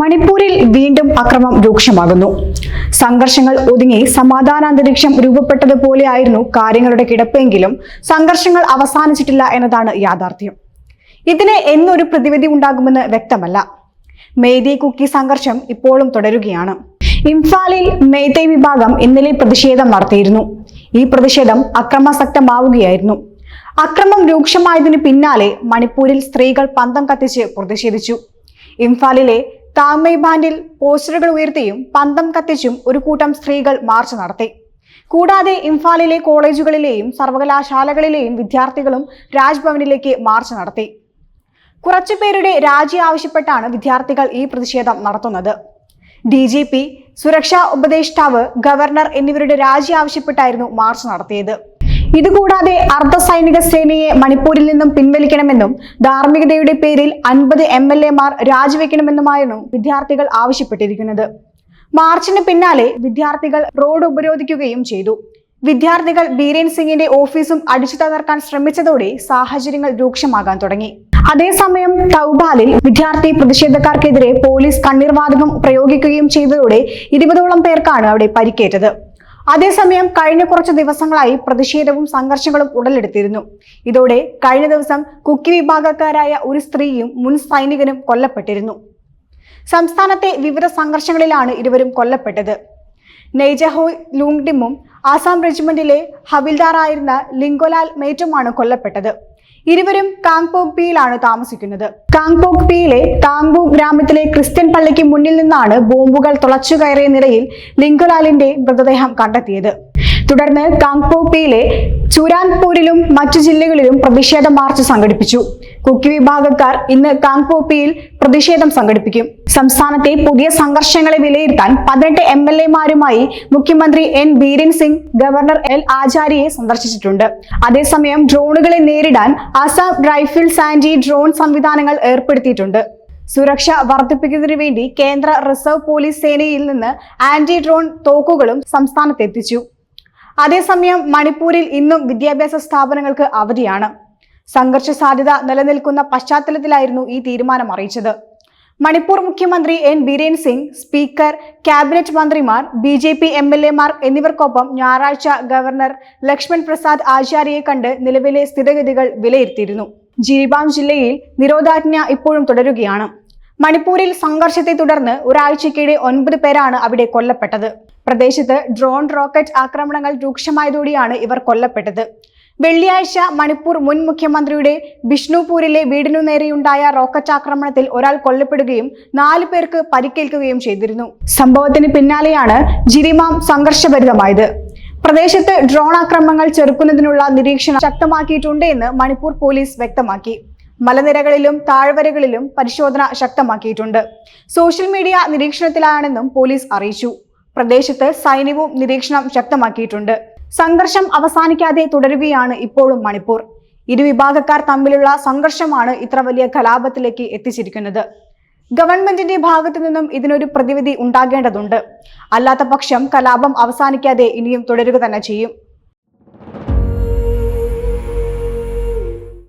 മണിപ്പൂരിൽ വീണ്ടും അക്രമം രൂക്ഷമാകുന്നു. സംഘർഷങ്ങൾ ഒതുങ്ങി സമാധാനാന്തരീക്ഷം രൂപപ്പെട്ടതുപോലെയായിരുന്നു കാര്യങ്ങളുടെ കിടപ്പെങ്കിലും സംഘർഷങ്ങൾ അവസാനിച്ചിട്ടില്ല എന്നതാണ് യാഥാർത്ഥ്യം. ഇതിന് എന്നൊരു പ്രതിവിധി ഉണ്ടാകുമെന്ന് വ്യക്തമല്ല. മെയ്തേ കുക്കി സംഘർഷം ഇപ്പോഴും തുടരുകയാണ്. ഇംഫാലിൽ മെയ്തേ വിഭാഗം ഇന്നലെ പ്രതിഷേധം നടത്തിയിരുന്നു. ഈ പ്രതിഷേധം അക്രമാസക്തമാവുകയായിരുന്നു. അക്രമം രൂക്ഷമായതിനു പിന്നാലെ മണിപ്പൂരിൽ സ്ത്രീകൾ പന്തം കത്തിച്ച് പ്രതിഷേധിച്ചു. ഇംഫാലിലെ താമയ് ബാൻഡിൽ പോസ്റ്ററുകൾ ഉയർത്തിയും പന്തം കത്തിച്ചും ഒരു കൂട്ടം സ്ത്രീകൾ മാർച്ച് നടത്തി. കൂടാതെ ഇംഫാലിലെ കോളേജുകളിലെയും സർവകലാശാലകളിലെയും വിദ്യാർത്ഥികളും രാജ്ഭവനിലേക്ക് മാർച്ച് നടത്തി. കുറച്ചുപേരുടെ രാജി ആവശ്യപ്പെട്ടാണ് വിദ്യാർത്ഥികൾ ഈ പ്രതിഷേധം നടത്തുന്നത്. ഡി ജി പി സുരക്ഷാ ഉപദേഷ്ടാവ് ഗവർണർ എന്നിവരുടെ രാജി ആവശ്യപ്പെട്ടായിരുന്നു മാർച്ച് നടത്തിയത്. ഇതുകൂടാതെ അർദ്ധ സൈനിക സേനയെ മണിപ്പൂരിൽ നിന്നും പിൻവലിക്കണമെന്നും ധാർമ്മികതയുടെ പേരിൽ അൻപത് എം എൽ എമാർ രാജിവെക്കണമെന്നുമായിരുന്നു വിദ്യാർത്ഥികൾ ആവശ്യപ്പെട്ടിരിക്കുന്നത്. മാർച്ചിന് പിന്നാലെ വിദ്യാർത്ഥികൾ റോഡ് ഉപരോധിക്കുകയും ചെയ്തു. വിദ്യാർത്ഥികൾ ബീരേൻ സിംഗിന്റെ ഓഫീസും അടിച്ചു തകർക്കാൻ ശ്രമിച്ചതോടെ സാഹചര്യങ്ങൾ രൂക്ഷമാകാൻ തുടങ്ങി. അതേസമയം തൗബാലിൽ വിദ്യാർത്ഥി പ്രതിഷേധക്കാർക്കെതിരെ പോലീസ് കണ്ണീർവാതകം പ്രയോഗിക്കുകയും ചെയ്തതോടെ ഇരുപതോളം പേർക്കാണ് അവിടെ പരിക്കേറ്റത്. അതേസമയം കഴിഞ്ഞ കുറച്ച് ദിവസങ്ങളായി പ്രതിഷേധവും സംഘർഷങ്ങളും ഉടലെടുത്തിരുന്നു. ഇതോടെ കഴിഞ്ഞ ദിവസം കുക്കി വിഭാഗക്കാരായ ഒരു സ്ത്രീയും മുൻ സൈനികനും കൊല്ലപ്പെട്ടിരുന്നു. സംസ്ഥാനത്തെ വിവിധ സംഘർഷങ്ങളിലാണ് ഇരുവരും കൊല്ലപ്പെട്ടത്. നെയ്ജഹോയ് ലൂങ്ഡിമും ആസാം റെജിമെന്റിലെ ഹവിൽദാറായിരുന്ന ലിംഗോലാൽ മേറ്റുമാണ് കൊല്ലപ്പെട്ടത്. ഇരുവരും കാങ്പോക്പിയിലാണ് താമസിക്കുന്നത്. കാങ്പോക്പിയിലെ താങ്ബു ഗ്രാമത്തിലെ ക്രിസ്ത്യൻ പള്ളിക്ക് മുന്നിൽ നിന്നാണ് ബോംബുകൾ തുളച്ചു കയറിയ നിലയിൽ ലിംഗുലാലിന്റെ മൃതദേഹം കണ്ടെത്തിയത്. തുടർന്ന് കാങ്പോക്പിയിലെ ചുരാൻപൂരിലും മറ്റു ജില്ലകളിലും പ്രതിഷേധ മാർച്ച് സംഘടിപ്പിച്ചു. കുക്കി വിഭാഗക്കാർ ഇന്ന് കാങ്പോപ്പിയിൽ പ്രതിഷേധം സംഘടിപ്പിക്കും. സംസ്ഥാനത്തെ പുതിയ സംഘർഷങ്ങളെ വിലയിരുത്താൻ പതിനെട്ട് എം എൽ എമാരുമായി മുഖ്യമന്ത്രി N Biren Singh governor L ആചാര്യയെ സന്ദർശിച്ചിട്ടുണ്ട്. അതേസമയം ഡ്രോണുകളെ നേരിടാൻ അസാം റൈഫിൾസ് ആൻഡ് ഡ്രോൺ സംവിധാനങ്ങൾ ഏർപ്പെടുത്തിയിട്ടുണ്ട്. സുരക്ഷ വർദ്ധിപ്പിക്കുന്നതിനു വേണ്ടി കേന്ദ്ര റിസർവ് പോലീസ് സേനയിൽ നിന്ന് ആന്റി ഡ്രോൺ തോക്കുകളും സംസ്ഥാനത്തെത്തിച്ചു അതേസമയം മണിപ്പൂരിൽ ഇന്നും വിദ്യാഭ്യാസ സ്ഥാപനങ്ങൾക്ക് അവധിയാണ്. സംഘർഷ സാധ്യത നിലനിൽക്കുന്ന പശ്ചാത്തലത്തിലായിരുന്നു ഈ തീരുമാനം അറിയിച്ചത്. മണിപ്പൂർ മുഖ്യമന്ത്രി N Biren Singh speaker cabinet മന്ത്രിമാർ B J P M L എമാർ എന്നിവർക്കൊപ്പം ഞായറാഴ്ച ഗവർണർ ലക്ഷ്മൺ പ്രസാദ് ആചാര്യയെ കണ്ട് നിലവിലെ സ്ഥിതിഗതികൾ വിലയിരുത്തിയിരുന്നു. ജിരിബാം ജില്ലയിൽ നിരോധാജ്ഞ ഇപ്പോഴും തുടരുകയാണ്. മണിപ്പൂരിൽ സംഘർഷത്തെ തുടർന്ന് ഒരാഴ്ചക്കിടെ ഒൻപത് പേരാണ് അവിടെ കൊല്ലപ്പെട്ടത്. പ്രദേശത്ത് ഡ്രോൺ റോക്കറ്റ് ആക്രമണങ്ങൾ രൂക്ഷമായതോടെയാണ് ഇവർ കൊല്ലപ്പെട്ടത്. വെള്ളിയാഴ്ച മണിപ്പൂർ മുൻ മുഖ്യമന്ത്രിയുടെ ബിഷ്ണുപൂരിലെ വീടിനു നേരെയുണ്ടായ റോക്കറ്റ് ആക്രമണത്തിൽ ഒരാൾ കൊല്ലപ്പെടുകയും നാലു പേർക്ക് പരിക്കേൽക്കുകയും ചെയ്തിരുന്നു. സംഭവത്തിന് പിന്നാലെയാണ് ജിരിമാം സംഘർഷഭരിതമായത്. പ്രദേശത്ത് ഡ്രോൺ ആക്രമണങ്ങൾ ചെറുക്കുന്നതിനുള്ള നിരീക്ഷണം ശക്തമാക്കിയിട്ടുണ്ട് എന്ന് മണിപ്പൂർ പോലീസ് വ്യക്തമാക്കി. മലനിരകളിലും താഴ്വരകളിലും പരിശോധന ശക്തമാക്കിയിട്ടുണ്ട്. സോഷ്യൽ മീഡിയ നിരീക്ഷണത്തിലാണെന്നും പോലീസ് അറിയിച്ചു. പ്രദേശത്ത് സൈന്യവും നിരീക്ഷണം ശക്തമാക്കിയിട്ടുണ്ട്. സംഘർഷം അവസാനിക്കാതെ തുടരുകയാണ് ഇപ്പോഴും മണിപ്പൂർ. ഇരുവിഭാഗക്കാർ തമ്മിലുള്ള സംഘർഷമാണ് ഇത്ര വലിയ കലാപത്തിലേക്ക് എത്തിച്ചിരിക്കുന്നത്. ഗവൺമെന്റിന്റെ ഭാഗത്തു നിന്നും ഇതിനൊരു പ്രതിവിധി ഉണ്ടാകേണ്ടതുണ്ട്. അല്ലാത്ത പക്ഷം കലാപം അവസാനിക്കാതെ ഇനിയും തുടരുക തന്നെ ചെയ്യും.